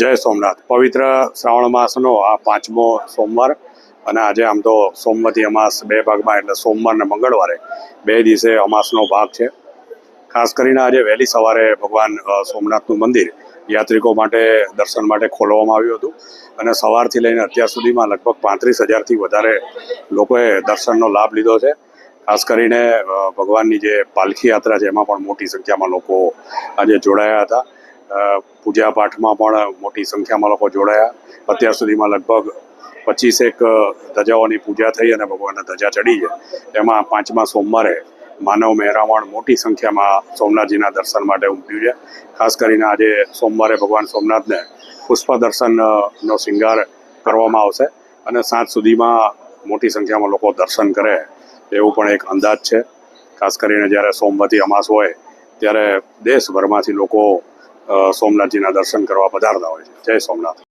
જય સોમનાથ. પવિત્ર શ્રાવણ માસનો આ પાંચમો સોમવાર અને આજે આમ તો સોમવતી અમાસ બે ભાગમાં એટલે સોમવાર અને મંગળવારે બે દિવસે અમાસનો ભાગ છે. ખાસ કરીને આજે વહેલી સવારે ભગવાન સોમનાથનું મંદિર યાત્રિકો માટે દર્શન માટે ખોલવામાં આવ્યું હતું અને સવારથી લઈને અત્યાર સુધીમાં લગભગ પાંત્રીસ હજારથી વધારે લોકોએ દર્શનનો લાભ લીધો છે. ખાસ કરીને ભગવાનની જે પાલખી યાત્રા છે, એમાં પણ મોટી સંખ્યામાં લોકો આજે જોડાયા હતા. પૂજા પાઠમાં પણ મોટી સંખ્યામાં લોકો જોડાયા. અત્યાર સુધીમાં લગભગ પચીસેક ધજાઓની પૂજા થઈ અને ભગવાનને ધજા ચડી છે. એમાં પાંચમા સોમવારે માનવ મહેરામણ મોટી સંખ્યામાં સોમનાથજીના દર્શન માટે ઉમટ્યું છે. ખાસ કરીને આજે સોમવારે ભગવાન સોમનાથને પુષ્પ દર્શનનો શિંગાર કરવામાં આવશે અને સાંજ સુધીમાં મોટી સંખ્યામાં લોકો દર્શન કરે. એવું પણ એક અંદાજ છે. ખાસ કરીને જ્યારે સોમવતી અમાસ હોય ત્યારે દેશભરમાંથી લોકો સોમનાથજીના દર્શન કરવા પધારતા હોય છે. જય સોમનાથ.